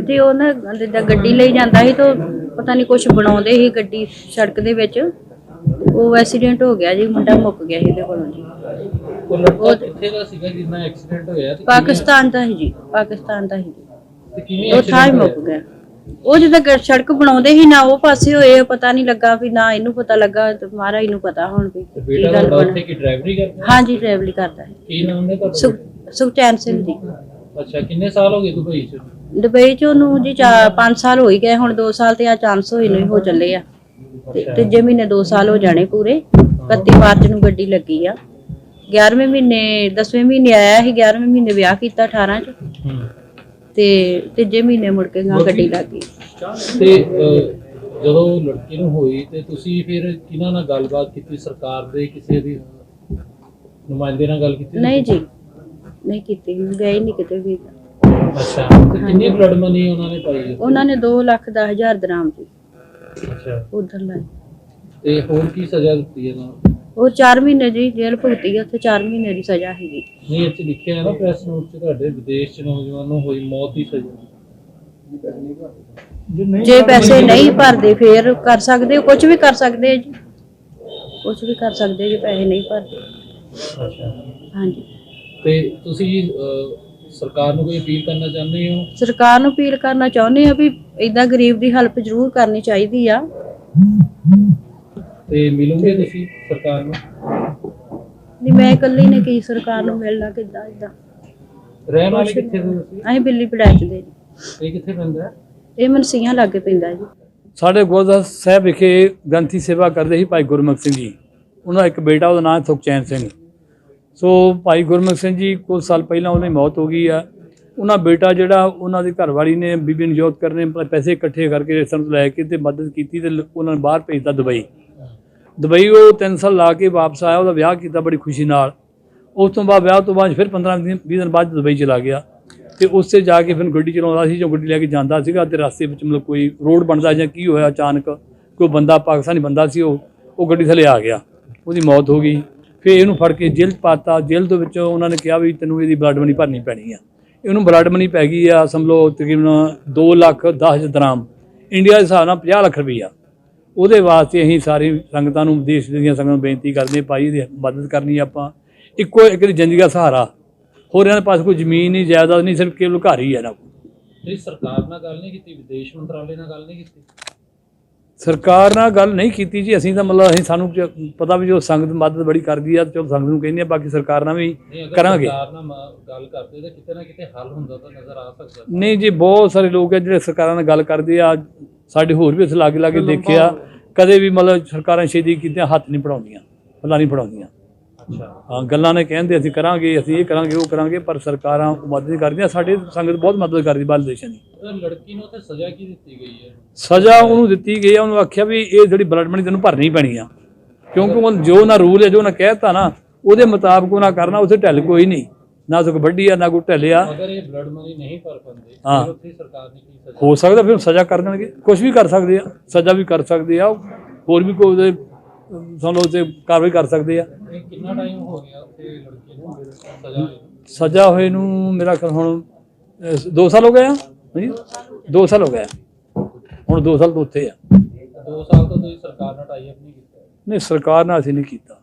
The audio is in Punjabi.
ਇੱਥੇ ਉਹ ਨਾ ਜਿੱਦਾਂ ਗੱਡੀ ਲਈ ਜਾਂਦਾ ਸੀ ਤਾਂ ਪਤਾ ਨਹੀਂ ਕੁਝ ਬਣਾਉਂਦੇ ਸੀ ਗੱਡੀ ਸੜਕ ਦੇ ਵਿੱਚ। ਉਹ ਐਕਸੀਡੈਂਟ ਹੋ ਗਿਆ ਜੀ ਮੁੰਡਾ ਮੁੱਕ ਗਿਆ ਸੀ ਇਹਦੇ ਕੋਲੋਂ ਜੀ। ਉਹ ਲੜਕਾ ਕਿੱਥੇ ਦਾ ਸੀਗਾ ਜਿੰਨਾ ਐਕਸੀਡੈਂਟ ਹੋਇਆ ਤੇ ਪਾਕਿਸਤਾਨ ਦਾ ਹੀ ਜੀ ਪਾਕਿਸਤਾਨ ਦਾ ਜੀ ਤੇ ਕਿਵੇਂ ਉਹ ਥਾਂ ਹੀ ਮੁੱਕ? ਗਿਆ। ਉਹ ਜਿੱਦਾਂ ਗ- ਸੜਕ ਬਣਾਉਂਦੇ ਸੀ ਨਾ ਉਹ ਪਾਸੇ ਹੋਏ ਪਤਾ ਨਹੀਂ ਲੱਗਾ ਵੀ ਨਾ ਇਹਨੂੰ ਪਤਾ ਲੱਗਾ ਤੇ ਮਹਾਰਾਜ ਨੂੰ ਪਤਾ ਹੁਣ ਵੀ ਤੇ ਕੀ ਬੇਟਾ ਗੱਲ ਤੁਹਾਡਾ ਬਣ ਉੱਥੇ ਕੀ ਡਰਾਈਵਰੀ ਕਰਦਾ? ਹਾਂਜੀ ਡਰਾਈਵਰੀ ਕਰਦਾ। ਹੈ ਕੀ ਨਾਮ ਨੇ ਤੁਹਾਡਾ? ਸੁਖ ਸੁਖਚੈਨ ਸਿੰਘ ਜੀ। ਅੱਛਾ ਕਿੰਨੇ ਸਾਲ ਹੋ ਗਏ ਦੁਬਈ ਚ ਦੁਬਈ ਚ ਉਹਨੂੰ ਜੀ 5 ਸਾਲ ਹੋ ਹੀ ਗਏ ਹੁਣ 2 ਸਾਲ ਤੇ ਆ ਚਾਂਸ ਹੋਏ ਨੂੰ ਹੀ ਚੱਲੇ ਆ। ਤੇ। ਤੀਜੇ ਮਹੀਨੇ 2 ਸਾਲ ਹੋ ਜਾਣੇ ਪੂਰੇ। 31 ਮਾਰਚ ਨੂੰ ਗੱਡੀ ਲੱਗੀ ਆ। 11ਵੇਂ ਮਹੀਨੇ 10ਵੇਂ ਮਹੀਨੇ ਆਇਆ ਸੀ 11ਵੇਂ ਮਹੀਨੇ ਵਿਆਹ ਕੀਤਾ 18 ਚ। ਤੇ ਤੀਜੇ ਮਹੀਨੇ ਮੁੜ ਕੇ ਗਾਂ ਗੱਡੀ ਲੱਗ ਗਈ। ਤੇ ਜਦੋਂ ਲੜਕੀ ਨੂੰ ਹੋਈ ਤੇ ਤੁਸੀਂ ਫਿਰ ਕਿਹਨਾਂ ਨਾਲ ਗੱਲਬਾਤ ਕੀਤੀ? ਸਰਕਾਰ ਦੇ ਕਿਸੇ ਦੀ ਨੁਮਾਇੰਦੇ ਨਾਲ ਗੱਲ ਕੀਤੀ? ਨਹੀਂ ਜੀ ਨਹੀਂ ਕੀਤੀ ਗਏ ਨਹੀਂ ਕਿਤੇ ਵੀ। ਅੱਛਾ। ਤੇ ਕਿੰਨੀ ਬਲੱਡ ਮਨੀ ਉਹਨਾਂ ਨੇ ਪਾਈ ਹੈ? ਉਹਨਾਂ ਨੇ 2 ਲੱਖ 10 ਹਜ਼ਾਰ ਦਰਾਮ ਜੀ ਅੱਛਾ। ਉਧਰ ਤੇ ਹੋਰ ਕੀ ਸਜ਼ਾ ਦਿੱਤੀ ਇਹਨਾਂ ਨੂੰ? ਉਹ 4 ਮਹੀਨੇ ਜੀ ਜੇਲ੍ਹ ਭੁਗਤੀ ਆ, ਉੱਥੇ 4 ਮਹੀਨੇ ਦੀ ਸਜ਼ਾ ਹੈਗੀ। ਨਹੀਂ ਇੱਥੇ ਲਿਖਿਆ ਹੈ ਨਾ ਪ੍ਰੈਸ ਨੋਟ 'ਚ ਤੁਹਾਡੇ ਵਿਦੇਸ਼ 'ਚ ਨੌਜਵਾਨ ਨੂੰ ਹੋਈ ਮੌਤ ਦੀ ਸਜ਼ਾ। ਜੇ ਪੈਸੇ ਨਹੀਂ ਭਰਦੇ ਫੇਰ ਕਰ ਸਕਦੇ ਹੋ? ਕੁਝ ਵੀ ਕਰ ਸਕਦੇ ਆ ਜੀ। ਕੁਝ ਵੀ ਕਰ ਸਕਦੇ ਜੇ ਪੈਸੇ ਨਹੀਂ ਭਰਦੇ। ਅੱਛਾ। ਹਾਂਜੀ। ਤੇ ਤੁਸੀਂ ਅਹ, ਸਰਕਾਰ ਨੂੰ ਕੋਈ ਅਪੀਲ ਕਰਨਾ ਚਾਹੁੰਦੇ ਹੋ? ਸਰਕਾਰ ਨੂੰ ਅਪੀਲ ਕਰਨਾ ਚਾਹੁੰਦੇ ਆ ਵੀ ਇਦਾਂ ਗਰੀਬ ਦੀ ਹੈਲਪ ਜ਼ਰੂਰ ਕਰਨੀ ਚਾਹੀਦੀ ਆ। ਤੇ ਮਿਲੋਗੇ ਤੁਸੀਂ ਸਰਕਾਰ ਨੂੰ? ਨਹੀਂ ਮੈਂ ਇਕੱਲੀ ਨੇ ਕੀ ਸਰਕਾਰ ਨੂੰ ਮਿਲਣਾ ਕਿੱਦਾਂ ਇਦਾਂ ਰਹਿਣ ਵਾਲੇ ਕਿੱਥੇ ਦੇ ਤੁਸੀਂ? ਅਸੀਂ ਬਿੱਲੀ ਪੜਾਚ ਦੇ ਜੀ। ਇਹ ਕਿੱਥੇ ਪੈਂਦਾ? ਹੈ ਇਹ ਮਨਸੀਆਂ ਲਾਗੇ ਪੈਂਦਾ ਜੀ। ਸਾਡੇ ਗੁਰਦੁਆਰਾ ਸਾਹਿਬ ਵਿਖੇ ਗ੍ਰੰਥੀ ਸੇਵਾ ਕਰਦੇ ਸੀ ਭਾਈ ਗੁਰਮੁਖ ਸਿੰਘ ਜੀ। ਉਹਨਾਂ ਦਾ ਇੱਕ ਬੇਟਾ ਉਹਦਾ ਨਾਮ ਸੁਖਚੈਨ ਸਿੰਘ। ਸੋ ਭਾਈ ਗੁਰਮੁਖ ਸਿੰਘ ਜੀ, ਕੁਝ ਸਾਲ ਪਹਿਲਾਂ ਉਹਨਾਂ ਦੀ ਮੌਤ ਹੋ ਗਈ ਆ। ਉਹਨਾਂ ਬੇਟਾ ਜਿਹੜਾ, ਉਹਨਾਂ ਦੀ ਘਰਵਾਲੀ ਨੇ ਬੀਬੀ ਨਜੋਤ ਕਰਨ ਨੇ ਪੈਸੇ ਇਕੱਠੇ ਕਰਕੇ ਰਿਸ਼ਤੇਦਾਰਾਂ ਤੋਂ ਲੈ ਕੇ ਤੇ ਮਦਦ ਕੀਤੀ ਤੇ ਲ- ਉਹਨਾਂ ਨੂੰ ਬਾਹਰ ਭੇਜਤਾ ਦੁਬਈ। ਦੁਬਈ ਉਹ 3 ਸਾਲ ਲਾ ਕੇ ਵਾਪਸ ਆਇਆ, ਉਹਦਾ ਵਿਆਹ ਕੀਤਾ ਬੜੀ ਖੁਸ਼ੀ ਨਾਲ। ਉਸ ਤੋਂ ਬਾਅਦ ਵਿਆਹ ਤੋਂ ਬਾਅਦ ਫਿਰ 15 ਦਿਨ 20 ਦਿਨ ਬਾਅਦ ਦੁਬਈ ਚਲਾ ਗਿਆ। ਤੇ ਉਸੇ ਜਾ ਕੇ ਫਿਰ ਗੱਡੀ ਚਲਾਉਂਦਾ ਸੀ, ਜੋ ਗੱਡੀ ਲੈ ਕੇ ਜਾਂਦਾ ਸੀਗਾ ਤੇ ਰਸਤੇ ਵਿੱਚ ਮਤਲਬ ਕੋਈ ਰੋਡ ਬਣਦਾ ਜਾਂ ਕੀ ਹੋਇਆ ਅਚਾਨਕ, ਕੋਈ ਬੰਦਾ ਪਾਕਿਸਤਾਨੀ ਬੰਦਾ ਸੀ ਉਹ ਉਹ ਗੱਡੀ ਥੱਲੇ ਆ ਗਿਆ। ਉਹਦੀ ਮੌਤ ਹੋ ਗਈ। ਫਿਰ ਇਹਨੂੰ ਫੜ ਕੇ ਜੇਲ੍ਹ ਪਾਤਾ ਜੇਲ੍ਹ ਦੇ ਵਿੱਚ ਉਹਨਾਂ ਨੇ ਕਿਹਾ ਵੀ ਤੈਨੂੰ ਇਹਦੀ ਬਲੱਡ ਮਨੀ ਭਰਨੀ ਪੈਣੀ ਆ। ਇਹਨੂੰ ਬਲੱਡ ਮਨੀ ਪੈ ਗਈ ਆ ਸਮਝ ਲਓ ਤਕਰੀਬਨ 2 ਲੱਖ 10 ਹਜ਼ਾਰ ਦਰਾਮ। ਇੰਡੀਆ ਦੇ ਹਿਸਾਬ ਨਾਲ 50 ਲੱਖ ਰੁਪਈਆ। ਉਹਦੇ ਵਾਸਤੇ ਅਸੀਂ ਸਾਰੀ ਸੰਗਤਾਂ ਨੂੰ ਦੇਸ਼ ਦੀਆਂ ਸੰਗਤਾਂ ਨੂੰ ਬੇਨਤੀ ਕਰਦੇ ਹਾਂ, ਭਾਈ ਦੀ ਮਦਦ ਕਰਨੀ ਆਪਾਂ। ਇੱਕੋ ਇੱਕ ਦੀ ਜ਼ਿੰਦਗੀ ਦਾ ਸਹਾਰਾ। ਹੋਰ ਇਹਨਾਂ ਦੇ ਪਾਸ ਕੋਈ ਜ਼ਮੀਨ ਨਹੀਂ ਜਾਇਦਾਦ ਨਹੀਂ ਸਿਰਫ ਕੇਵਲ ਘਰ ਹੀ ਹੈ ਨਾ ਤੁਸੀਂ ਸਰਕਾਰ ਨਾਲ ਗੱਲ ਨਹੀਂ ਕੀਤੀ ਵਿਦੇਸ਼ ਮੰਤਰਾਲੇ ਨਾਲ ਗੱਲ ਨਹੀਂ ਕੀਤੀ। ਸਰਕਾਰ ਨਾਲ ਗੱਲ ਨਹੀਂ ਕੀਤੀ ਜੀ ਅਸੀਂ ਤਾਂ ਮਤਲਬ ਅਸੀਂ ਸਾਨੂੰ ਜ- ਪਤਾ ਵੀ ਜੋ ਸੰਗਤ ਮਦਦ ਬੜੀ ਕਰਦੀ ਆ ਚਲੋ ਸੰਗਤ ਨੂੰ ਕਹਿੰਦੇ ਆ ਬਾਕੀ ਸਰਕਾਰ ਨਾਲ ਵੀ ਨਹੀਂ ਅਗਰ ਕਰਾਂਗੇ। ਸਰਕਾਰ ਨਾਲ ਮ- ਗੱਲ ਕਰਦੇ ਤਾਂ ਕਿਤੇ ਨਾ ਕਿਤੇ ਹੱਲ ਹੁੰਦਾ ਤਾਂ ਨਜ਼ਰ ਆ ਸਕਦਾ। ਨਹੀਂ ਜੀ ਬਹੁਤ ਸਾਰੇ ਲੋਕ ਆ ਜਿਹੜੇ ਸਰਕਾਰਾਂ ਨਾਲ ਗੱਲ ਕਰਦੇ ਆ ਸਾਡੇ ਹੋਰ ਵੀ ਇਸ ਲਾਗੇ ਲਾਗੇ ਦੇਖਿਆ ਕਦੇ ਵੀ ਮਤਲਬ ਸਰਕਾਰਾਂ ਛੇਤੀ ਕੀਤੀਆਂ ਹੱਥ ਨਹੀਂ ਪੜਾਉਂਦੀਆਂ ਫਲਾਂ ਨਹੀਂ ਪੜਾਉਂਦੀਆਂ ਹਾਂ ਗੱਲਾਂ ਨੇ ਕਹਿੰਦੇ ਅਸੀਂ ਕਰਾਂਗੇ ਅਸੀਂ ਇਹ ਕਰਾਂਗੇ ਉਹ ਕਰਾਂਗੇ ਪਰ ਸਰਕਾਰਾਂ ਮਦਦ ਨਹੀਂ ਕਰਦੀਆਂ। ਸਾਡੇ ਸੰਗਤ ਬਹੁਤ ਮਦਦ ਕਰਦੀ ਬਾਹਰ ਦੇਸ਼ਾਂ ਦੀ। ਲੜਕੀ ਨੂੰ ਉੱਥੇ ਸਜ਼ਾ ਕੀ ਦਿੱਤੀ ਗਈ ਹੈ? ਸਜ਼ਾ ਉਹਨੂੰ ਦਿੱਤੀ ਗਈ ਆ ਉਹਨੂੰ ਆਖਿਆ ਵੀ ਇਹ ਜਿਹੜੀ ਬਲੱਡ ਮਨੀ ਤੈਨੂੰ ਭਰਨੀ ਪੈਣੀ ਆ। ਕਿਉਂਕਿ ਉਹ ਜੋ ਨਾ ਰੂਲ ਹੈ ਜੋ ਨਾ ਕਹਿਤਾ ਨਾ ਉਹਦੇ ਮੁਤਾਬਕ ਉਹਨਾਂ ਕਰਨਾ ਉੱਥੇ ਢਿੱਲ ਕੋਈ ਨਹੀਂ। ਨਾ ਕੋਈ ਵੱਡੀ ਆ ਨਾ ਕੋਈ ਢਿੱਲਿਆ ਅਗਰ ਇਹ ਬਲੱਡ ਮਨੀ ਨਹੀਂ ਭਰ ਪਾਉਂਦੇ ਹਾਂ। ਸਰਕਾਰ ਨੇ ਕੀ ਸਜ਼ਾ ਹੋ ਸਕਦਾ ਫਿਰ ਸਜ਼ਾ ਕਰ ਦੇਣਗੇ। ਕੁਝ ਵੀ ਕਰ ਸਕਦੇ ਆ ਸਜ਼ਾ ਵੀ ਕਰ ਸਕਦੇ ਆ। ਹੋਰ ਵੀ ਕੋਈ ਸਾਨੂੰ ਉਹਤੇ ਕਾਰਵਾਈ ਕਰ ਸਕਦੇ ਆ। ਕਿੰਨਾ ਟਾਈਮ ਹੋ ਗਿਆ ਉੱਥੇ ਲੜਕੀ ਨੂੰ ਸਜ਼ਾ ਹੋਏ ਨੂੰ? ਮੇਰਾ ਖਿਆਲ ਹੁਣ 2 ਸਾਲ ਹੋ ਗਏ ਆ? ਹਾਂਜੀ? 2 ਸਾਲ ਹੋ ਗਏ ਆ। ਹੁਣ 2 ਸਾਲ ਤੋਂ ਉੱਥੇ ਆ। ਦੋ ਸਾਲ ਤੋਂ ਤੁਸੀਂ ਸਰਕਾਰ ਨਾਲ ਟਾਈ ਅਪ ਨਹੀਂ ਕੀਤਾ? ਨਹੀਂ ਸਰਕਾਰ ਨਾਲ ਅਸੀਂ ਨਹੀਂ ਕੀਤਾ।